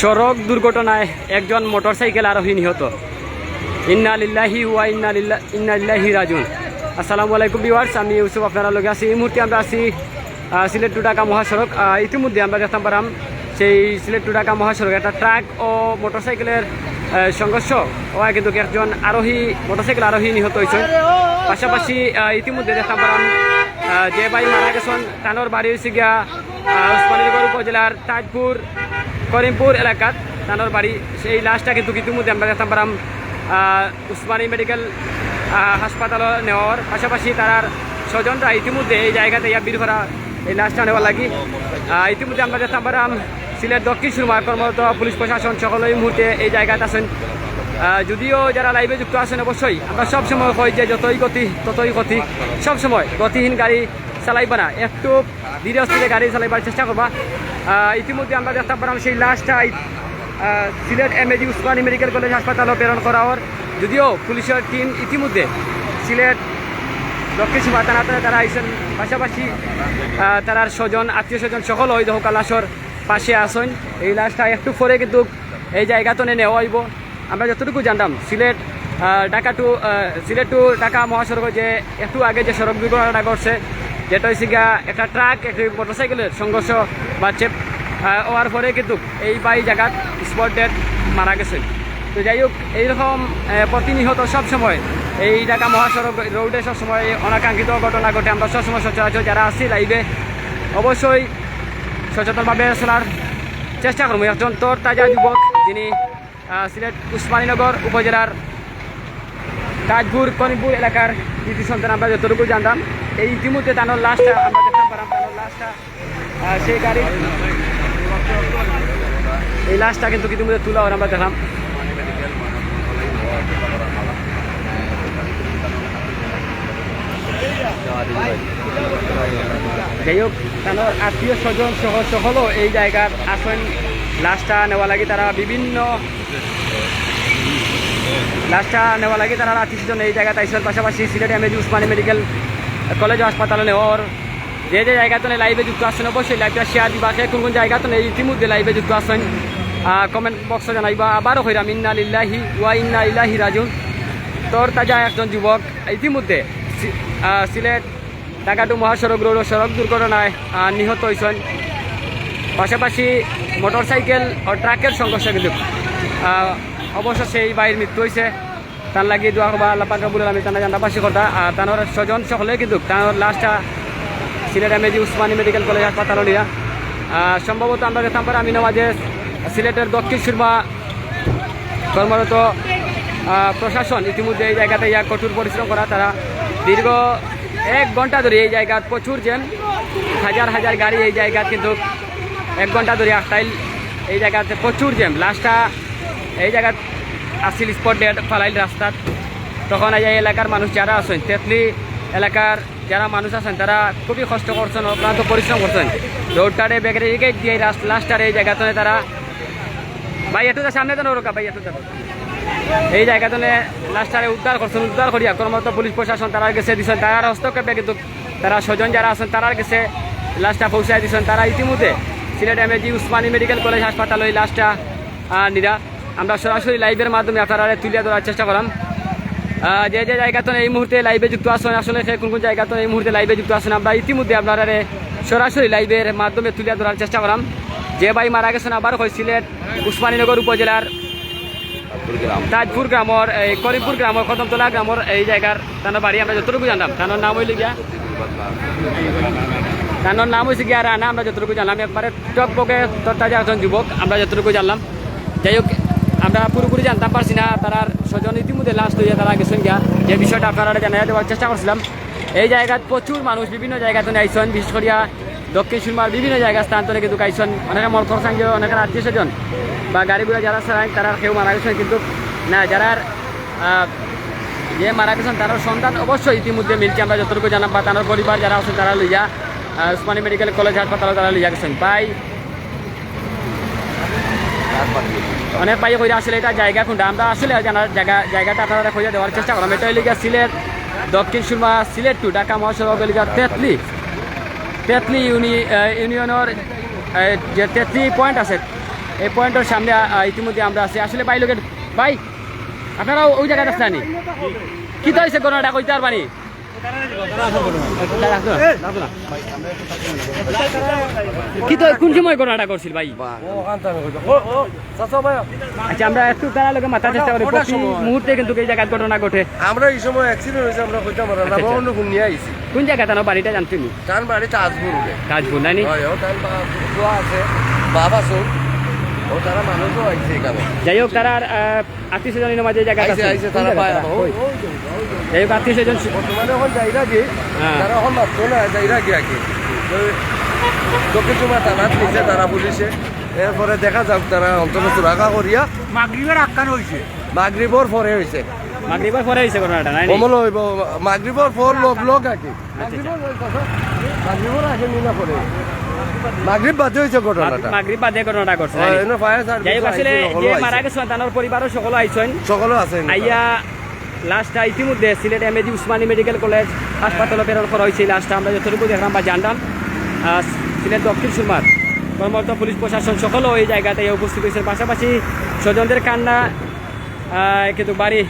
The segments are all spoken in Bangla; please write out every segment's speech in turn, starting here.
সড়ক দুর্ঘটনায় একজন মোটরসাইকেল আরোহী নিহত। ইন্না লিল্লাহি ওয়া ইন্না লিল্লা ইন্না লিল্লাহি রাজুন আসসালামু আলাইকুম ভিউয়ার্স, আমি ইউসুফ, আপনারা লগে আছি। এই মুহূর্তে আমরা আছি সিলেট টু ঢাকা মহাসড়ক। ইতিমধ্যে আমরা দেখতাম পারাম সেই সিলেট টু ঢাকা মহাসড়ক একটা ট্রাক ও মোটরসাইকেলের সংঘর্ষ। ওয়া কিন্তু একজন আরোহী, মোটরসাইকেল আরোহী নিহত হয়েছে। পাশাপাশি ইতিমধ্যে দেখতাম পারাম যে ভাই মারা গেছেন, তানোর বাড়ি হয়েছে গিয়া উপজেলার তাজপুর করিমপুর এলাকাত তানোর বাড়ি। সেই লাশটা কিন্তু ইতিমধ্যে আমরা দেখতাম পারাম উসমানী মেডিকেল হাসপাতালে নেওয়ার পাশাপাশি তার স্বজনরা ইতিমধ্যে এই জায়গাতে ইয়া বীর করা এই লাশটা নেওয়ার লাগি। ইতিমধ্যে আমরা দেখতাম পারাম সিলেট দক্ষিণ সুরমার কর্মরত পুলিশ প্রশাসন সকল এই মুহূর্তে এই জায়গাতে আছেন। যদিও যারা লাইভে যুক্ত আছেন অবশ্যই, আমরা সবসময় কই যে যতই গতি, ততই গতি সবসময় গতিহীন গাড়ি চালাইবা না, একটু ধীরে স্থিরে গাড়ি চালাইবার চেষ্টা করবা। ইতিমধ্যে আমরা দেখতে পারাম সেই লাশটা Sylhet M A G Osmani medical college হাসপাতালে প্রেরণ করা হওয়ার। যদিও পুলিশের টিম ইতিমধ্যে সিলেট দক্ষিণ সীমা তারা আইসেন। পাশাপাশি তারার স্বজন, আত্মীয় স্বজন সকল ওই দহকা লাশর পাশে আসেন। এই লাশটা একটু পরে কিন্তু এই জায়গাতে নেওয়া হইব। আমরা যতটুকু জানতাম সিলেট ঢাকা টু সিলেট টু ঢাকা মহাসড়ক যে একটু আগে যে সড়ক দুর্ঘটনাটা ঘটছে যেটা হয়েছে গিয়া একটা ট্রাক একটি মোটরসাইকেলের সংঘর্ষ বাড়ছে হওয়ার পরে কিন্তু এই বাই জায়গাত স্পট ডেট মারা গেছে। তো যাই হোক এইরকম আহ, প্রতিনিয়ত সবসময় এই ঢাকা মহাসড়ক রোডে সবসময় অনাকাঙ্ক্ষিত ঘটনা ঘটে। আমরা সবসময় সচরাচর যারা আছি লাইভে অবশ্যই সচেতনভাবে চলার চেষ্টা করব। একজন তোর তাজা যুবক যিনি সিলেট উসমানীনগর উপজেলার তাজপুর কনিপুর এলাকার কৃতি সন্তান। আমরা যতটুকু জানতাম এই ইতিমধ্যে তানোর লাশটা, আমরা দেখতে পারাম তানোর লাশটা সেই গাড়ি। এই লাশটা কিন্তু ইতিমধ্যে তুলা আমরা দেখলাম। যাই হোক তানোর আত্মীয় স্বজন সহ সকলও এই জায়গার আসেন লাশটা নেওয়া লাগে তারা বিভিন্ন লাশটা নেওয়া লাগে তারা আত্মীয় স্বজন এই জায়গাতে আইসেন পাশাপাশি Sylhet M A G Osmani medical college, হাসপাতালে নেওয়ার যে যে জায়গাতে লাইভে যুক্ত আছেন, অবশ্যই লাইভটা শেয়ার দিবা সে কোন কোন জায়গাতে ইতিমধ্যে লাইভে যুক্ত আছেন। কমেন্ট বক্সে জানাইবা। আবারও হইরাম, ইন্না লিল্লাহি ওয়া ইন্না ইলাহি রাজুন তোর তাজা একজন যুবক, ইতিমধ্যে সিলেট ঢাকা টু মহাসড়ক রোড সড়ক দুর্ঘটনায় নিহত হয়েছেন পাশাপাশি মোটরসাইকেল ও ট্রাকের সংঘর্ষে কিন্তু অবশ্য সেই বাইর মৃত্যু হয়েছে তার লাগি দোয়া করবা আল্লাহ পাকা বলে আমি তার জানাবাসী কথা। আর তানোর স্বজন সকলে কিন্তু তানোর লাস্টটা Sylhet M A G Osmani medical college হাসপাতাল নিয়া সম্ভবত আমরা দেখতাম পারি আমি নামাজে সিলেটের দক্ষিণ সুরমা কর্মরত প্রশাসন ইতিমধ্যে এই জায়গাতে ইয়া কঠোর পরিশ্রম করা। তারা দীর্ঘ এক ঘণ্টা ধরে এই জায়গার প্রচুর যেন হাজার হাজার গাড়ি এই জায়গা কিন্তু এক ঘণ্টা ধরে আটটাইল এই জায়গাতে প্রচুর জ্যাম লাস্টটা এই জায়গাত আসিল স্পট ডেট ফালাইল রাস্তাত। তখন এই এলাকার মানুষ যারা আছেন তেতলি এলাকার যারা মানুষ আছেন তারা খুবই কষ্ট করছেন অক্লান্ত পরিশ্রম করছেন। রোডটারে বেগরে দিয়ে লাস্টটারে এই জায়গাতে তারা ভাই একটু সামনে তো নরকা ভাই যাব। এই জায়গাতে লাস্টারে উদ্ধার করছেন উদ্ধার করিয়া কর্মরত পুলিশ প্রশাসন তারা গেছে দিচ্ছেন তার হস্তক্ষেপে কিন্তু তারা স্বজন যারা আছেন তারা গেছে লাশটা পৌঁছায় দিচ্ছেন তারা ইতিমধ্যে Sylhet M A G Osmani medical college হাসপাতাল ওই আহ, নিরা আমরা সরাসরি লাইভের মাধ্যমে আপনারা তুলে ধরার চেষ্টা করলাম। যে যে জায়গাতে এই মুহূর্তে লাইভে যুক্ত আছেন আসলে সে কোন কোন জায়গাতে এই মুহূর্তে লাইভে যুক্ত আছেন আমরা ইতিমধ্যে আপনারা সরাসরি লাইভের মাধ্যমে তুলে ধরার চেষ্টা করলাম। যে ভাই মারা গেছেন আবার হয় সিলেট উসমানীনগর উপজেলার তাজপুর গ্রামর এই করিমপুর গ্রামর কদমতলা গ্রামর এই জায়গার তানোর বাড়ি আমরা যতটুকু জানলাম। তানোর নাম হইলে গিয়া তানোর নাম হয়েছে গিয়া রানা আমরা যতটুকু জানলাম। একবারে টকবকে তরতাজা একজন যুবক আমরা যতটুকু জানলাম। যাই হোক আমরা পুরোপুরি জানতাম, পারছি না। তারার স্বজন ইতিমধ্যে লাস্ট হয়ে তারা গেছেন গিয়া যে বিষয়টা আপনারা জানাই দেওয়ার চেষ্টা করছিলাম। এই জায়গাত প্রচুর মানুষ বিভিন্ন জায়গাতে আইসন বিশেষ করিয়া দক্ষিণ সুরমার বিভিন্ন জায়গা স্থানান্তরে কিন্তু আইসন অনেকে মল খরচাং অনেকের আত্মীয় স্বজন। বা গাড়িগুলো যারা চালায়, তারা কেউ মারা গেছেন কিন্তু না, যারা যে মারা গেছেন তার সন্তান অবশ্যই ইতিমধ্যে মিলছে আমরা যতটুকু জানাম বা তার পরিবার যারা আছেন, তারা লইয়া উসমানী মেডিকেল কলেজ, হাসপাতালে তারা লইয়া গেছেন। পাই অনেক পাই কইরা আসলে এটা জায়গা কোনটা আমরা আসলে জায়গা জায়গাটা আপনারা খুঁজে দেওয়ার চেষ্টা করলাম এটা লিগা সিলেট, দক্ষিণ সুরমা, সিলেট টু ঢাকা মহাসড়ক লিগা তেতলি। তেতলি ইউনি ইউনিয়নের যে তেতলি পয়েন্ট আছে, এই পয়েন্টের সামনে ইতিমধ্যে আমরা আছি। আসলে ভাই, লোকের ভাই আপনারা ওই জায়গায় আসতে আনি কি তো হয়েছে ঘটনাটা কইতে আর পানি কি তো কোন সময় ঘটনাটা করছিল ভাই? আচ্ছা আমরা একটু তারা লোকে মাথা চেষ্টা করি। প্রতি। মুহূর্তে কিন্তু এই জায়গায় ঘটনা ঘটে। আমরা এই সময় অ্যাক্সিডেন্ট হয়েছে আমরা কইতাম না। আচ্ছা, আচ্ছা। অন্য কোন নিয়ে আইছি। কোন জায়গা তার বাড়িটা বাড়ি তাজপুর আছে। বাবা ও তারা মানুষও আইছে এখানে যাই হোক তারা আত্মীয় স্বজনের মাঝে জায়গা আইছে আইছে তারা পায় যাই হোক আত্মীয় স্বজন বর্তমানে এখন যাইরা কি। তারা এখন মাত্র না যাইরা কি আগে দক্ষিণ চুমা থানাত নিছে তারা পুলিশে এরপরে দেখা যাক তারা অন্তত সুরাখা করিয়া মাগরিবের আক্কান হয়েছে মাগরিবর পরে হয়েছে মাগরিবার পরে হয়েছে ঘটনাটা নাই কমল হইব মাগরিবর পর লোক লোক আগে। মাগরিবর আগে নিনা পরে মাগরিব বাদে হয়েছে ঘটনাটা। মাগরিব বাদে ঘটনাটা করছে নানি? এনে ফায়ার যাই হোক আসলে যে মারা গেছে তানোর পরিবারও সকলে আইসেন সকলে আছে আইয়া লাস্টটা ইতিমধ্যে Sylhet M A G Osmani medical college হাসপাতালে প্রেরণ করা হয়েছে লাস্টটা আমরা যতটুকু দেখলাম বা জানলাম সিলেট দক্ষিণ সুরমার কর্মরত পুলিশ প্রশাসন সকলেও এই জায়গাতে উপস্থিত হয়েছে পাশাপাশি স্বজনদের কান্না আহ, কিন্তু বাড়ি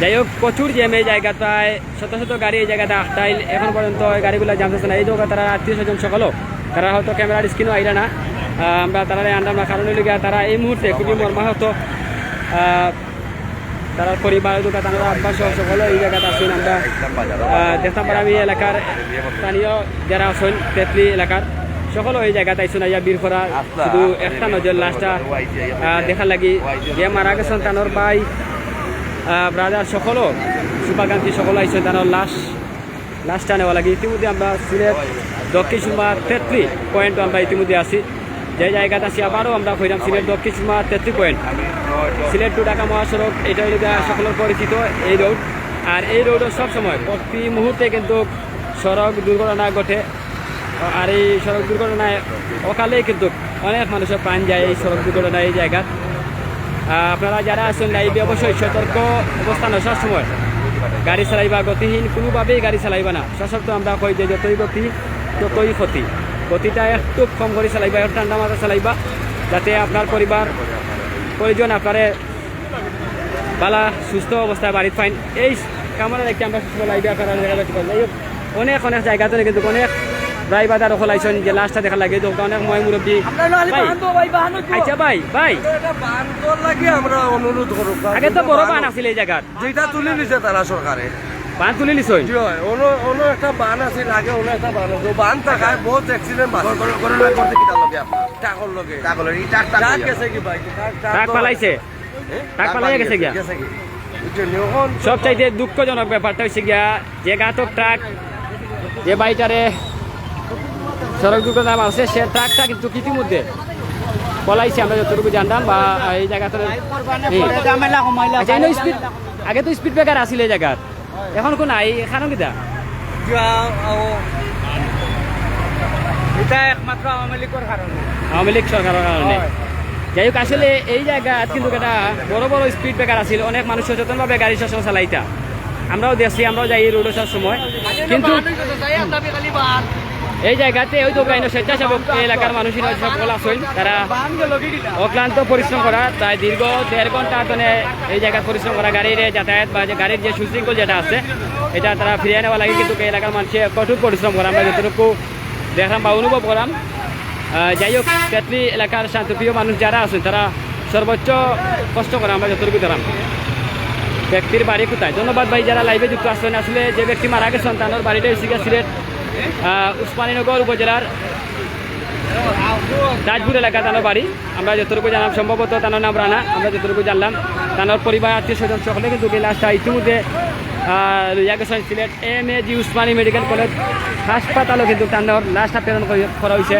যাই হোক, প্রচুর জ্যাম এই জায়গাটায়, শত শত গাড়ি এই জায়গাতে আটটাইল এখন পর্যন্ত গাড়িগুলো জানতেছে না। এই জায়গা তারা আত্মীয় স্বজন সকলও তারা হয়তো ক্যামেরার স্ক্রিনও আইরা না। আমরা তারা আনলাম না কারণ হইলে তারা এই মুহূর্তে খুবই মর্মাহত। তারা পরিবার, দুটা তারা আব্বা সহ এই জায়গাতে আসুন আমরা দেখতাম পারা আমি এলাকার স্থানীয় যারা আছেন, তেতলি এলাকার, সকলও এই জায়গাতে আইসুন আইয়া বীর করা শুধু একটা নজর লাস্টটা দেখার লাগি। যে মারা গেছেন, তানোর ভাই ব্রাদার সকলও সুপাকান্তি সকল আইসেন তানোর লাশ লাশটা নেওয়া লাগে। ইতিমধ্যে আমরা সিলেট, দক্ষিণ সুরমা তেত্রি পয়েন্ট আমরা ইতিমধ্যে আছি। যে জায়গাতে আছি আবারও আমরা কইলাম সিলেট, দক্ষিণ সুরমা তেত্রি পয়েন্ট সিলেট টু ঢাকা মহাসড়ক, এটা সকলের পরিচিত এই রোড আর এই রোডও সবসময়, প্রতি মুহূর্তে কিন্তু সড়ক দুর্ঘটনা ঘটে। আর এই সড়ক দুর্ঘটনায় অকালেই কিন্তু অনেক মানুষের প্রাণ যায় এই সড়ক দুর্ঘটনা এই জায়গা আপনারা যারা আছেন লাইভে অবশ্যই সতর্ক অবস্থান সব সময়। গাড়ি চালাইবা গতিহীন, কোনোভাবেই গাড়ি চালাইবা না। সশক্ত আমরা কই যে যতই গতি, ততই ক্ষতি। গতিটা একটু কম করে চালাইবা, একটু ঠান্ডা মাথা চালাইবা, যাতে আপনার পরিবার, পরিজন আপনারে বালা, সুস্থ অবস্থায় বাড়িতে ফাইন এই কামনা দেখি আমরা সুস্থ লাইভে আপনারা অনেক অনেক জায়গাতে কিন্তু অনেক ড্রাইভার ওখানে আইসন যে লাস্টটা দেখা লাগে তো অনেক ময় মুরব্বী। ভাই, আচ্ছা ভাই ভাই। লাগে আমরা অনুরোধ করব আগে তো বড় বান আছিল এই জায়গার। যেটা তুলে নিছে তারা সরকারে। বান তুলি লিছই জি হয়। অন্য অন্য একটা বান আছে আগে অন্য একটা বান আছে। বান থাকায় বহুত অ্যাক্সিডেন্ট বাড়ে করোনা করতে কি তার লগে আপনার? টাকর লগে। কাগলের ই টাক টাক টাক গেছে কি ভাই? ট্রাক পালাইছে। ট্রাক পালাইয়া গেছে গিয়া। গেছে কি? সব চাইতে দুঃখজনক ব্যাপারটা হচ্ছে গিয়া যে গাতক ট্রাক যে বাইটারে সড়ক দুর্ঘটনা আছে সে ট্রাকটা কিন্তু ইতিমধ্যে পলাইছে আমরা যতটুকু জানতাম বা এই আচ্ছা এনে স্পিড আগে তো স্পিড ব্রেকার আছিল এই জায়গার। এখন কোন নাই এখানো কিতা? এটা একমাত্র আওয়ামী লীগের কারণে আওয়ামী লীগ সরকারের কারণে যাই হোক আসলে এই জায়গায় কিন্তু একটা বড় বড় স্পিড ব্রেকার আছিল। অনেক মানুষ সচেতনভাবে গাড়ি সবসময় চালাইতা। আমরাও দেখছি আমরাও যাই রোডে সময়। কিন্তু এই জায়গাতে ওই তো গাইন স্বেচ্ছাসেবক এলাকার মানুষেরা সকল আছেন, তারা অক্লান্ত পরিশ্রম করা, তাই দীর্ঘ দেড় ঘণ্টা ধরে এই জায়গায় পরিশ্রম করা, গাড়ির যাতায়াত বা গাড়ির যে সুশৃঙ্খল যেটা আছে, এটা তারা ফিরিয়ে নেওয়া লাগে, কিন্তু এই এলাকার মানুষের কঠোর পরিশ্রম করা। আমরা যতটুকু দেখলাম বা অনুভব করলাম যাই হোক, তেতলি এলাকার শান্তপ্রিয় মানুষ যারা আছেন, তারা সর্বোচ্চ কষ্ট করে আমরা যতটুকু দেখলাম। ব্যক্তির বাড়ি কোথায়? ধন্যবাদ ভাই, যারা লাইভে যুক্ত আসছেন আসলে যে ব্যক্তি মারা গেছেন তার বাড়িটা গিয়া সিলেট উসমানীনগর উপজেলার তাজপুর এলাকা তানোর বাড়ি। আমরা যতটুকু জানলাম, সম্ভবত তানোর নাম রানা। আমরা যতটুকু জানলাম, তানোর পরিবার, আত্মীয় স্বজন সকলে কিন্তু লাশটা ইতিমধ্যে গেছেন Sylhet M A G Osmani medical college হাসপাতালও কিন্তু তানোর লাশটা প্রেরণ করা হয়েছে।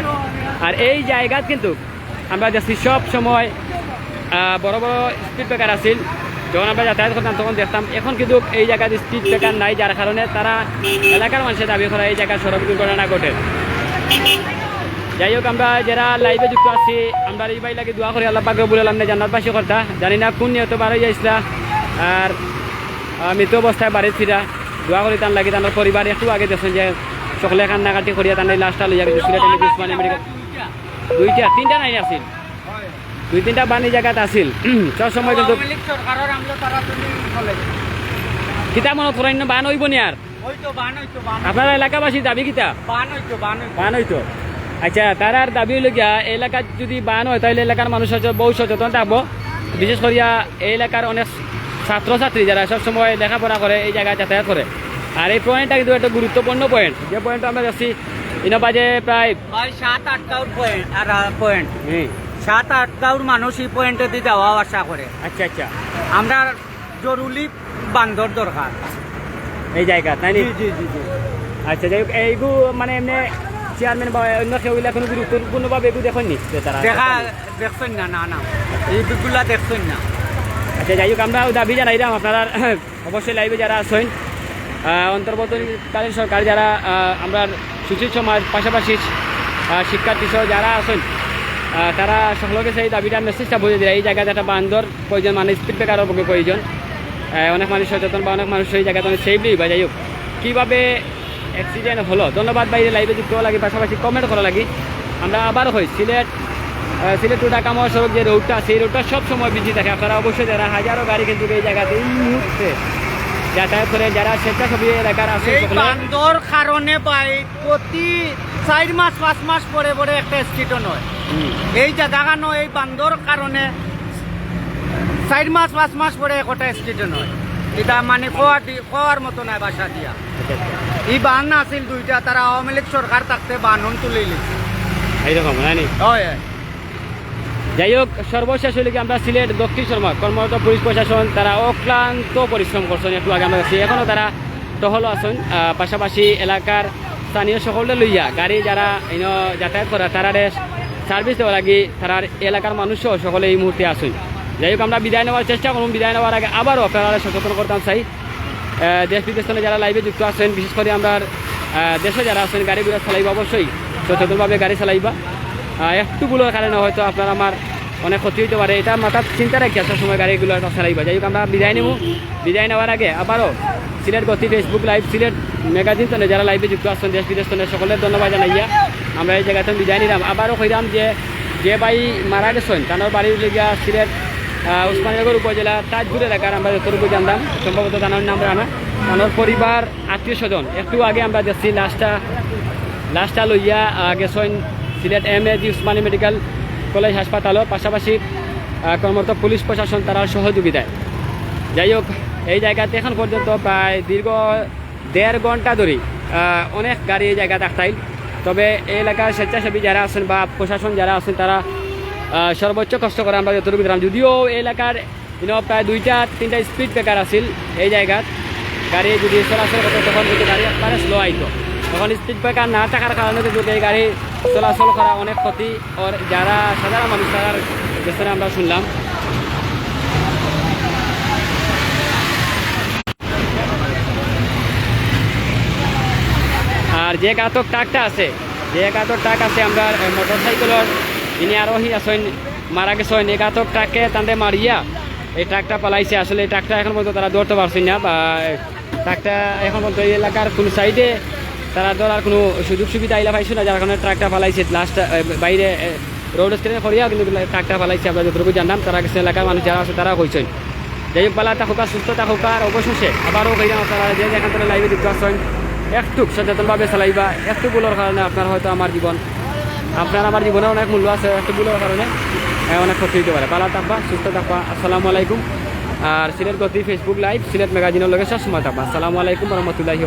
আর এই জায়গাত কিন্তু আমরা দেখছি সব সময় বড় বড় স্পিড ব্রেকার আছিল। যখন আমরা যাতায়াত করতাম, তখন দেখতাম এখন কিন্তু এই জায়গায় স্পিড ব্রেকার নাই, যার কারণে তারা এলাকার মানুষের দাবি করা এই জায়গায় সড়ক দুর্ঘটনা ঘটে। যাই হোক, আমরা যারা লাইভে যুক্ত আছি, আমরা এই বাই লাগে দোয়া করি, আল্লাহ পাকে বলে আমরা জান্নাত বাসী করতা। জানি না কোন নিয়ত বার যাইছিলা আর মৃত অবস্থায় বাড়ি ফিরা। দোয়া করি তার লাগে তার পরিবার একটু আগে দেখছেন যে সকলে কান্নাকাটি করিয়া তার লাস্টটা লইয়া গেছে। দুইটা, তিনটা নাই আছিল। দুই তিনটা বাণী জায়গাত আছিল। সব সময় কিন্তু কিতা মনত করেন না? বান হইব নি আর বান বান আপনার এলাকাবাসী দাবি কিতা? বান হইতো বান আচ্ছা তার আর দাবি লগিয়া এলাকাত যদি বান হয় তাহলে এলাকার মানুষ বহু সচেতন থাকব। বিশেষ করিয়া এই এলাকার অনেক ছাত্রছাত্রী যারা সবসময় লেখাপড়া করে এই জায়গায় যাতায়াত করে আর এই পয়েন্টটা কিন্তু একটা গুরুত্বপূর্ণ পয়েন্ট যে পয়েন্ট আমরা যাচ্ছি ইনো বাজে প্রায় সাত আট গাঁর পয়েন্ট আর পয়েন্ট সাত আট গাঁর মানুষ এই পয়েন্টে দিয়ে যাওয়া আশা করে। আচ্ছা আচ্ছা। আমরা জরুরি বান্ধর দরকার। এই জায়গা তাই জি জি জি জি। আচ্ছা যাই হোক এইগু মানে এমনি চেয়ারম্যান বা অন্য কেউ কোনো গুরুত্বপূর্ণভাবে এগু দেখেন নি? তারা দেখা দেখছেন না না না। এইগুলা দেখছেন না। আচ্ছা যাই হোক আমরা দাবি জানাইলাম আপনারা অবশ্যই লাইভে যারা আছেন অন্তর্বর্তীকালীন সরকার যারা আমরা সুশীল সমাজ পাশাপাশি শিক্ষার্থী সহ যারা আছেন তারা সকলকে সেই দাবিটার মেসেজটা বুঝে দেয় এই জায়গাতে একটা বান্দর প্রয়োজন মানে স্পিড ব্রেকারের পক্ষে প্রয়োজন অনেক মানুষ সচেতন বা অনেক মানুষ সেই জায়গাতে অনেক সেফলি বা যাই হোক, কীভাবে অ্যাক্সিডেন্ট হলো? ধন্যবাদ বাইরে লাইভে যুক্ত হওয়া লাগে, পাশাপাশি কমেন্ট করা লাগে। আমরা আবার হই, সিলেট সিলেট টু ঢাকা মহাসড়ক যে রোডটা সেই রোডটা সব সময় বিজি থাকে। আপনারা অবশ্যই যারা হাজারো গাড়ি কিন্তু এই জায়গাতে এই মুহূর্তে যাতায়াত করে, যারা স্বেচ্ছাসেবী এলাকার আছে এই কারণে পাই প্রতি চার মাস পাঁচ মাস পরে পরে একটা স্ট্রিটও নয় এই জায়গাখানো এই বান্দর কারণে চার মাস পাঁচ মাস পরে একটা স্ট্রিটও নয় এটা মানে কোয়ার দি- কোয়ার মতো নাই বাসা দিয়া। এই বান আছিল দুইটা তারা আওয়ামী লীগ সরকার থাকতে বানন তুলে লিখছে এইরকম জানি হয় যাই হোক সর্বশেষ কি আমরা সিলেট দক্ষিণ শর্মা কর্মরত পুলিশ প্রশাসন তারা অক্লান্ত পরিশ্রম করছেন একটু আগে আমরা দেখছি এখনও তারা টহল আছেন। পাশাপাশি এলাকার স্থানীয় সকলে লইয়া গাড়ি যারা ইন যাতায়াত করে তারারে সার্ভিস দেওয়া লাগি তারার এলাকার মানুষও সকলে এই মুহূর্তে আসুন যাই হোক আমরা বিদায় নেওয়ার চেষ্টা করুন বিদায় নেওয়ার আগে আবারও আপনারা সচেতন করতাম চাই। দেশ বিদেশ যারা লাইভে যুক্ত আছেন বিশেষ করে আমরা দেশে যারা আছেন গাড়িগুলো চালাইবা অবশ্যই। সচেতনভাবে গাড়ি চালাইবা। আহ, একটু ভুলের কারণে হয়তো আপনার আমার অনেক ক্ষতি হতে পারে। এটা মাথার চিন্তা রাখি আসার সময় গাড়িগুলো চালাইবা। যাই হোক আমরা বিদায় নেব বিদায় নেওয়ার আগে আবারও সিলেট গতি ফেসবুক লাইভ সিলেট ম্যাগাজিন তনে যারা লাইভে যুক্ত আছেন দেশ বিদেশ তনে সকলের ধন্যবাদ জানাইয়া আমরা এই জায়গাতে বিদায় নিলাম। আবারও কইলাম যে যে ভাই মারা গেছেন তানোর বাড়ির লিগা সিলেট আহ, উসমানীনগর উপজেলা তাজপুর এলাকার আমরা যতটুকু জানতাম সম্ভবত জানার নাম রানা তানোর পরিবার আত্মীয় স্বজন একটু আগে আমরা দেখছি লাস্টটা লাস্টটা লইয়া গেছেন Sylhet M A G Osmani medical college, হাসপাতালও, পাশাপাশি কর্মরত পুলিশ প্রশাসন তার সহযোগিতায় যাই হোক, এই জায়গাতে এখন পর্যন্ত প্রায় দীর্ঘ দেড় ঘণ্টা ধরে অনেক গাড়ি এই জায়গা দেখাইল তবে এই এলাকার স্বেচ্ছাসেবী যারা আছেন বা প্রশাসন যারা আছেন, তারা সর্বোচ্চ কষ্ট করে আমরা যতটুকু দিলাম যদিও এই এলাকার প্রায় দুইটা, তিনটা স্পিড ব্রেকার আছিল এই জায়গাত গাড়ি যদি চলাচল করতো তখন কিন্তু গাড়ি একবারে স্লো আইতো। তখন স্পিড ব্রেকার না থাকার কারণে কিন্তু এই গাড়ি চলাচল করা অনেক ক্ষতি। ওর যারা সাধারণ মানুষ, তার পেছনে আমরা শুনলাম। আর যে গাতক ট্রাকটা আছে, যে গাতক ট্রাক আছে আমরা মোটর সাইকেলের যিনি আরোহী আছেন, মারা গেছেন, এই গাতক ট্রাককে তাঁদের মারিয়া এই ট্রাকটা পালাইছে। আসলে এই ট্রাকটা এখন পর্যন্ত তারা ধরতে পারছেন না, বা ট্রাকটা এখন পর্যন্ত এই এলাকার কোনো সাইডে তারা ধরার কোনো সুযোগ সুবিধা আইলা পাইছে না, যার কারণে ট্রাকটা পালাইছে লাস্ট বাইরে রোড স্টেশনে করিয়া কিন্তু ট্রাকটা পালাইছে আমরা যতটুকু জানলাম, তারা গেছে এলাকার মানুষ যারা আছে তারা কইছেন যাই হোক, পালা থাকুক সুস্থ থাকুক আর অবশেষে আবারও কইলাম আপনারা যে যেখান থেকে লাইভে যুক্ত আছেন একটু সচেতনভাবে চালাইবা একটু ভুলের কারণে আপনার হয়তো আমার জীবন, আপনার আমার জীবনে অনেক মূল্য আছে একটু ভুলের কারণে অনেক ক্ষতি হতে পারে। পালা থাকবা সুস্থ থাকবা আসসালামু আলাইকুম। আর সিলেট গতি ফেসবুক লাইভ সিলেট ম্যাগাজিনের লগে সবসময় থাকবা আসসালামু আলাইকুম রহমতুল্লাহি